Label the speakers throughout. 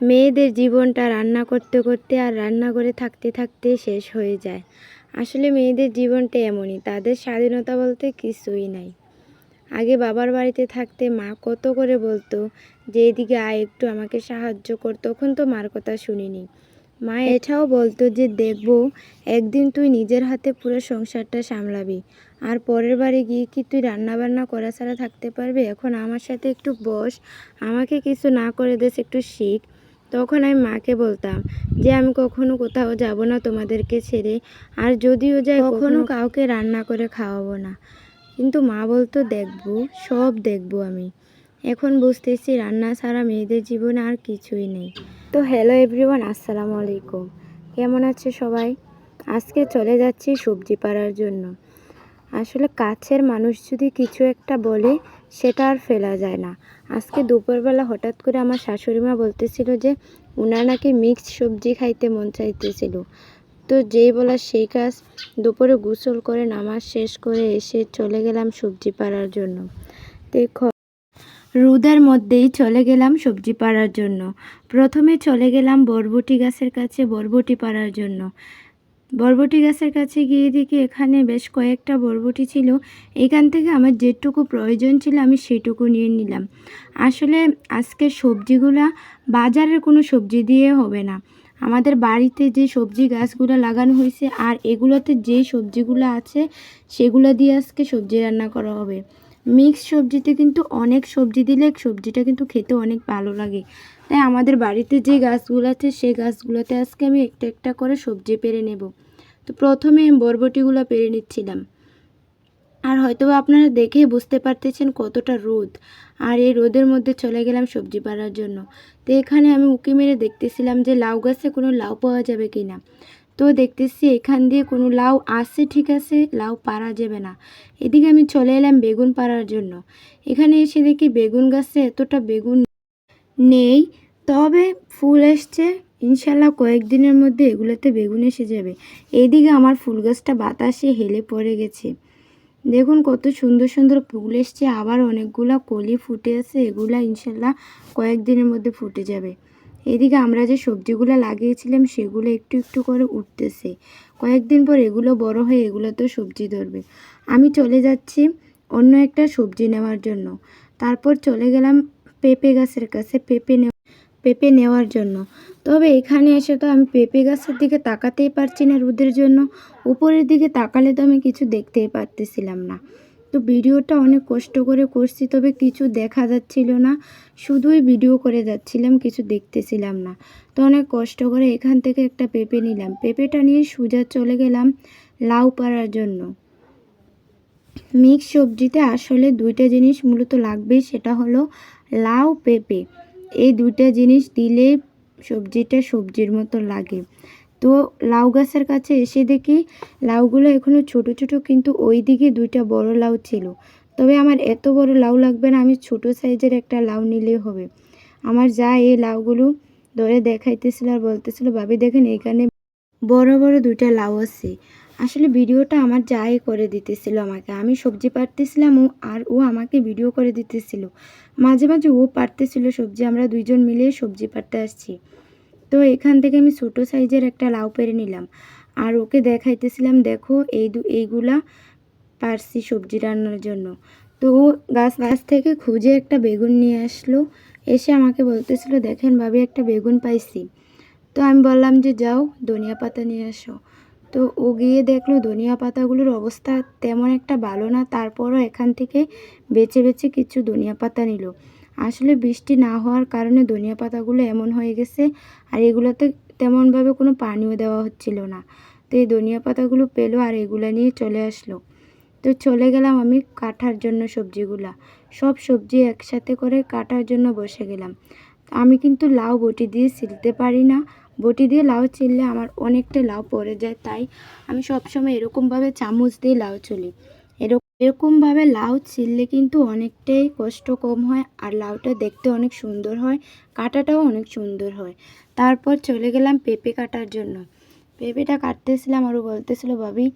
Speaker 1: মেয়েদের জীবনটা রান্না করতে করতে আর রান্না করে থাকতে থাকতে শেষ হয়ে যায়। আসলে মেয়েদের জীবনটা এমনই, তাদের স্বাধীনতা বলতে কিছুই নাই। আগে বাবার বাড়িতে থাকতে মা কত করে বলতো, যে এদিকে আয়, একটু আমাকে সাহায্য কর। তখন তো মার কথা শুনিনি। মা এটাও বলতো যে, দেখব, একদিন তুই নিজের হাতে পুরো সংসারটা সামলাবি। আর পরের বাড়ি গিয়ে কি তুই রান্না বান্না করা ছাড়া থাকতে পারবি? এখন আমার সাথে একটু বস, আমাকে কিছু না করে দেস একটু শিখ। তখন আমি মাকে বলতাম যে আমি কখনো কোথাও যাব না তোমাদেরকে ছেড়ে। আর যদিও যাই কখনো কাউকে রান্না করে খাওয়াবো না। কিন্তু মা বলতো দেখব সব দেখব আমি। এখন বুঝতেছি রান্না ছাড়া মেয়েদের জীবনে আর কিছুই নেই। তো হ্যালো এভরিওয়ান আসসালামু আলাইকুম। কেমন আছে সবাই? আজকে চলে যাচ্ছি সবজি পাড়ার জন্য। আসলে কাছের মানুষ যদি কিছু একটা বলে, সেটা আর ফেলা যায় না। আজকে দুপুরবেলা হঠাৎ করে আমার শাশুড়ি মা বলতেছিল যে, উনার নাকি মিক্সড সবজি খাইতে মন চাইতেছিল। তো যেই বলা সেই কাজ দুপুরে গোসল করে, নামাজ শেষ করে এসে চলে গেলাম সবজি পাড়ার জন্য। দেখো, রোদের মধ্যেই চলে গেলাম সবজি পাড়ার জন্য। প্রথমে চলে গেলাম বরবটি গাছের কাছে বরবটি পাড়ার জন্য। বরবটি গাছের কাছে গিয়ে দেখি এখানে বেশ কয়েকটা বরবটি ছিল। এখান থেকে আমার যেটুকু প্রয়োজন ছিল আমি সেটুকু নিয়ে নিলাম। আসলে আজকে সবজিগুলা বাজারের কোনো সবজি দিয়ে হবে না। আমাদের বাড়িতে যে সবজি গাছগুলো লাগানো হয়েছে আর এগুলোতে যে সবজিগুলো আছে সেগুলো দিয়ে আজকে সবজি রান্না করা হবে। মিক্স সবজিতে কিন্তু অনেক সবজি দিলে সবজিটা কিন্তু খেতে অনেক ভালো লাগে। তাই আমাদের বাড়িতে যে গাছগুলো আছে, সেই গাছগুলোতে আজকে আমি একটা একটা করে সবজি পেরে নেব। তো প্রথমে বরবটিগুলো পেরে নিচ্ছিলাম। আর হয়তো আপনারা দেখেই বুঝতে পারতেছেন কতটা রোদ আর এই রোদের মধ্যে চলে গেলাম সবজি পাড়ার জন্য। তো এখানে আমি উঁকি মেরে দেখতেছিলাম যে লাউ গাছে কোনো লাউ পাওয়া যাবে কি না তো দেখতেছি এখান দিয়ে কোনো লাউ আসে ঠিক আছে, লাউ পারা যাবে না। এদিকে আমি চলে এলাম বেগুন পাড়ার জন্য। এখানে এসে দেখি বেগুন গাছে এতটা বেগুন নেই, তবে ফুল এসছে। ইনশাল্লাহ কয়েকদিনের মধ্যে এগুলোতে বেগুন এসে যাবে। এইদিকে আমার ফুল গাছটা বাতাসে হেলে পড়ে গেছে। দেখুন কত সুন্দর সুন্দর ফুল এসছে, আবার অনেকগুলো কলি ফুটে আছে, এগুলা ইনশাল্লাহ কয়েকদিনের মধ্যে ফুটে যাবে। এদিকে আমরা যে সবজিগুলো লাগিয়েছিলাম, সেগুলো একটু একটু করে উঠতেছে। কয়েকদিন পর এগুলো বড় হয়ে এগুলো তো সবজি ধরবে। আমি চলে যাচ্ছি অন্য একটা সবজি নেওয়ার জন্য। তারপর চলে গেলাম পেঁপে গাছের কাছে, পেঁপে পেঁপে নেওয়ার জন্য। তবে এখানে এসে তো আমি পেঁপে গাছের দিকে তাকাতেই পারছি না রোদের জন্য। উপরের দিকে তাকালে তো আমি কিছু দেখতেই পারতেছিলাম না। তো ভিডিওটা অনেক কষ্ট করে করছি, তবে কিছু দেখা যাচ্ছিল না। শুধুই ভিডিও করে যাচ্ছিলাম, কিছু দেখতেছিলাম না। তো অনেক কষ্ট করে এখান থেকে একটা পেঁপে নিলাম। পেঁপেটা নিয়ে সোজা চলে গেলাম লাউ পাড়ার জন্য। মিক্স সবজিতে আসলে দুইটা জিনিস মূলত লাগবে সেটা হলো লাউ, পেঁপে। এই দুইটা জিনিস দিলে সবজিটা সবজির মতো লাগে। তো লাউ গাছের কাছে এসে দেখি লাউগুলো এখনও ছোট ছোট, কিন্তু ওই দিকে দুইটা বড় লাউ ছিল। তবে আমার এত বড় লাউ লাগবে না, আমি ছোট সাইজের একটা লাউ নিলেই হবে। আমার যা এই লাউগুলো ধরে দেখাইতেছিল আর বলতেছিল, ভাবি, দেখেন এখানে বড় বড় দুইটা লাউ আছে। আসলে ভিডিওটা আমার যাই করে দিতেছিল আমাকে। আমি সবজি পারতেছিলাম ও, আর ও আমাকে ভিডিও করে দিতেছিল। মাঝে মাঝে ও পারতেছিল সবজি, আমরা দুইজন মিলে সবজি পারতে আসছি। তো এখান থেকে আমি ছোটো সাইজের একটা লাউ পেরে নিলাম। আর ওকে দেখাইতেছিলাম, দেখো, এই দু, এইগুলা পারছি সবজি রান্নার জন্য। তো গাছ গাছ থেকে খুঁজে একটা বেগুন নিয়ে আসলো। এসে আমাকে বলতেছিল, দেখেন ভাবি, একটা বেগুন পাইছি। তো আমি বললাম যে, যাও, ধনিয়া পাতা নিয়ে আসো। তো ও গিয়ে দেখল, ধনিয়া পাতাগুলোর অবস্থা তেমন একটা ভালো না। তারপরও এখান থেকে বেছে বেছে কিছু ধনিয়া পাতা নিল। আসলে বৃষ্টি না হওয়ার কারণে ধনিয়া পাতাগুলো এমন হয়ে গেছে, আর এগুলোতে তেমনভাবে কোনো পানিও দেওয়া হচ্ছিল না। তো এই ধনিয়া পাতাগুলো পেল আর এগুলো নিয়ে চলে আসলো। তো চলে গেলাম আমি কাটার জন্য সবজিগুলা। সব সবজি একসাথে করে কাটার জন্য বসে গেলাম। আমি কিন্তু লাউ বটি দিয়ে ছিলতে পারি না। বটি দিয়ে লাউ চিললে আমার অনেকটা লাউ পড়ে যায়, তাই আমি সবসময় এরকমভাবে চামচ দিয়ে লাউ চলি এরকম এরকমভাবে লাউ ছিললে কিন্তু অনেকটাই কষ্ট কম হয় আর লাউটা দেখতে অনেক সুন্দর হয়, কাটাটাও অনেক সুন্দর হয়। তারপর চলে গেলাম পেঁপে কাটার জন্য। পেঁপেটা কাটতেছিলাম আরও বলতেছিল, ভাবি,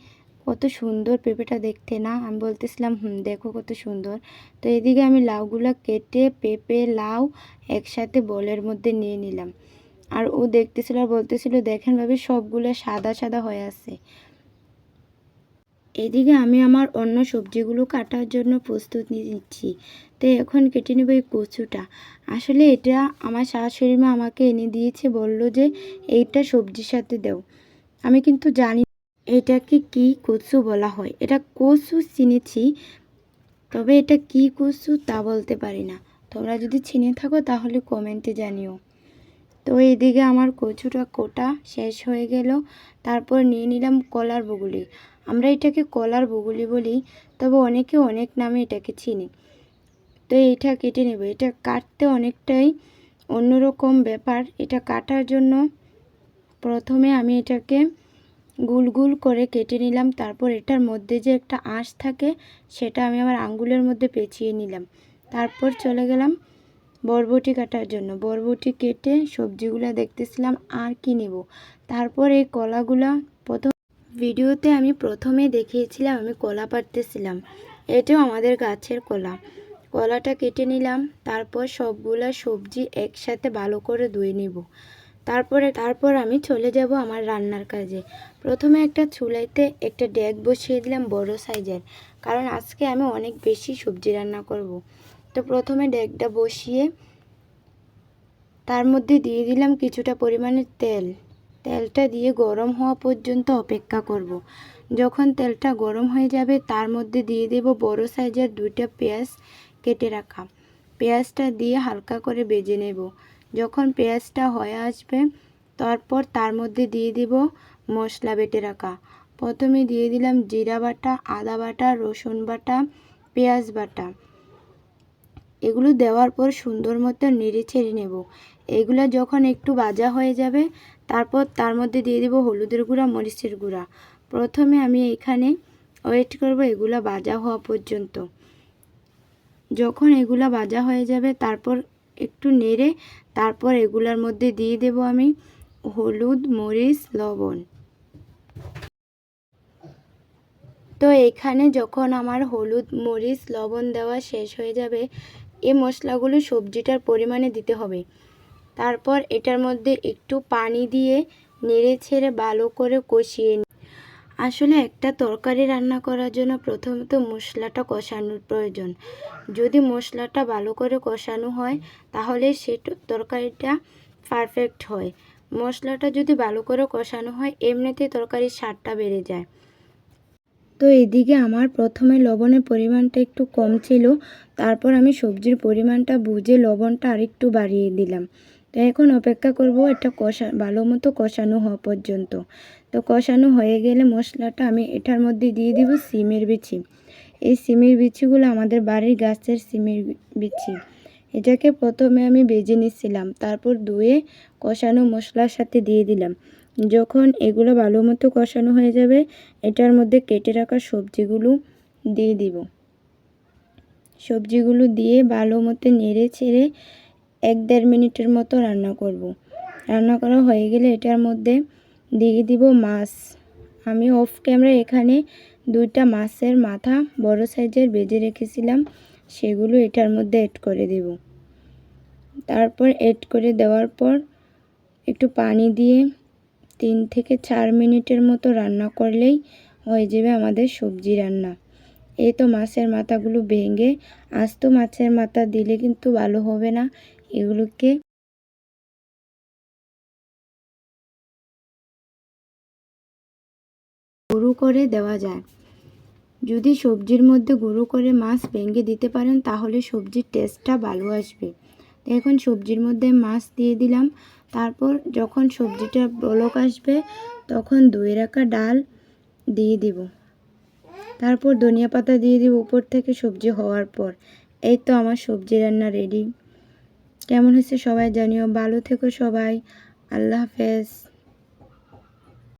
Speaker 1: কত সুন্দর পেঁপেটা দেখতে না? আমি বলতেছিলাম, হুম, দেখো কত সুন্দর। তো এদিকে আমি লাউগুলো কেটে পেঁপে, লাউ একসাথে বলের মধ্যে নিয়ে নিলাম। আর ও দেখতেছিল আর বলতেছিল, দেখেন ভাবে, সবগুলো সাদা সাদা হয়ে আছে। এদিকে আমি আমার অন্য সবজিগুলো কাটার জন্য প্রস্তুত নিচ্ছি। তো এখন কেটে নেব এই কচুটা। আসলে এটা আমার শাশুড়ি মা আমাকে এনে দিয়েছে, বলল যে এইটা সবজির সাথে দাও। আমি কিন্তু জানি এটাকে কি কচু বলা হয়। এটা কচু চিনেছি, তবে এটা কি কচু তা বলতে পারি না। তোমরা যদি চিনে থাকো তাহলে কমেন্টে জানিও। তো এদিকে আমার কচুটা কোটা শেষ হয়ে গেল। তারপর নিয়ে নিলাম কলার বগুলি। আমরা এটাকে কলার বগুলি বলি, তবে অনেকে অনেক নামে এটাকে চিনি। তো এটা কেটে নেব। এটা কাটতে অনেকটাই অন্যরকম ব্যাপার। এটা কাটার জন্য প্রথমে আমি এটাকে গুল গুল করে কেটে নিলাম। তারপর এটার মধ্যে যে একটা আঁশ থাকে, সেটা আমি আমার আঙ্গুলের মধ্যে পেঁচিয়ে নিলাম। তারপর চলে গেলাম বরবটি কাটার জন্য। বরবটি কেটে সবজিগুলো দেখতেছিলাম আর কি নেব। তারপর এই কলাগুলা প্রথম ভিডিওতে আমি প্রথমে দেখিয়েছিলাম, আমি কলা পাড়তেছিলাম। এটাও আমাদের গাছের কলা। কলাটা কেটে নিলাম, তারপর সবগুলা সবজি একসাথে ভালো করে ধুয়ে নিব। তারপরে, তারপর আমি চলে যাব আমার রান্নার কাজে। প্রথমে একটা চুলাইতে একটা ডেক বসিয়ে দিলাম বড় সাইজের, কারণ আজকে আমি অনেক বেশি সবজি রান্না করব। তো প্রথমে ডেকটা বসিয়ে তার মধ্যে দিয়ে দিলাম কিছুটা পরিমাণে তেল। তেলটা দিয়ে গরম হওয়া পর্যন্ত অপেক্ষা করব। যখন তেলটা গরম হয়ে যাবে, তার মধ্যে দিয়ে দেব বড় সাইজের দুইটা পেঁয়াজ কেটে রাখা। পেঁয়াজটা দিয়ে হালকা করে বেজে নেব। যখন পেঁয়াজটা হয়ে আসবে, তারপর তার মধ্যে দিয়ে দিব মশলা বেটে রাখা। প্রথমে দিয়ে দিলাম জিরা বাটা, আদা বাটা, রসুন বাটা, পেঁয়াজ বাটা। এগুলো দেওয়ার পর সুন্দর মতো নেড়ে ছেড়ে নেব। এগুলো যখন একটু ভাজা হয়ে যাবে তারপর তার মধ্যে দিয়ে দেব হলুদের গুঁড়া, মরিচের গুঁড়া। প্রথমে আমি এখানে ওয়েট করব এগুলো ভাজা হওয়া পর্যন্ত। যখন এগুলা ভাজা হয়ে যাবে, তারপর একটু নেড়ে তারপর এগুলার মধ্যে দিয়ে দেব আমি হলুদ, মরিচ, লবণ। তো এখানে যখন আমার হলুদ, মরিচ, লবণ দেওয়া শেষ হয়ে যাবে, এই মশলাগুলো সবজিটার পরিমাণে দিতে হবে। তারপর এটার মধ্যে একটু পানি দিয়ে নেড়ে ছেড়ে ভালো করে কষিয়ে নিই আসলে একটা তরকারি রান্না করার জন্য প্রথমত মশলাটা কষানোর প্রয়োজন। যদি মশলাটা ভালো করে কষানো হয়, তাহলে সে তরকারিটা পারফেক্ট হয়। মশলাটা যদি ভালো করে কষানো হয় এমনিতে তরকারির স্বাদটা বেড়ে যায়। তো এদিকে আমার প্রথমে লবণের পরিমাণটা একটু কম ছিল। তারপর আমি সবজির পরিমাণটা বুঝে লবণটা আরেকটু বাড়িয়ে দিলাম। তো এখন অপেক্ষা করব এটা কষা, ভালো মতো কষানো হওয়া পর্যন্ত। তো কষানো হয়ে গেলে মশলাটা আমি এটার মধ্যে দিয়ে দিব সিমের বিচি। এই সিমের বিচিগুলো আমাদের বাড়ির গাছের সিমের বিচি। এটাকে প্রথমে আমি বেজে নিচ্ছিলাম, তারপর ধুয়ে কষানো মশলার সাথে দিয়ে দিলাম। যখন এগুলো ভালো মতো কষানো হয়ে যাবে, এটার মধ্যে কেটে রাখা সবজিগুলো দিয়ে দিব। সবজিগুলো দিয়ে ভালো মতো নেড়ে ছেড়ে এক দেড় মিনিটের মতো রান্না করব। রান্না করা হয়ে গেলে এটার মধ্যে দিয়ে দিব মাছ। আমি অফ ক্যামেরা এখানে দুইটা মাছের মাথা বড় সাইজের বেজে রেখেছিলাম, সেগুলো এটার মধ্যে এড করে দেব। তারপর এড করে দেওয়ার পর একটু পানি দিয়ে তিন থেকে চার মিনিটের মতো রান্না করলেই হয়ে যাবে আমাদের সবজি রান্না। এই তো মাছের মাথাগুলো ভেঙে, আস্ত মাছের মাথা দিলে কিন্তু ভালো হবে না। এগুলোকে গুঁড়ো করে দেওয়া যায়। যদি সবজির মধ্যে গুঁড়ো করে মাছ ভেঙে দিতে পারেন, তাহলে সবজির টেস্টটা ভালো আসবে। এখন সবজির মধ্যে মাছ দিয়ে দিলাম। তারপর যখন সবজিটা বলক আসবে, তখন ধুয়ে রাখা ডাল দিয়ে দিব। তারপর ধনিয়া পাতা দিয়ে দিব উপর থেকে সবজি হওয়ার পর। এই তো আমার সবজি রান্না রেডি কেমন হয়েছে সবাই জানিও। ভালো থেকো সবাই। আল্লাহ হাফেজ।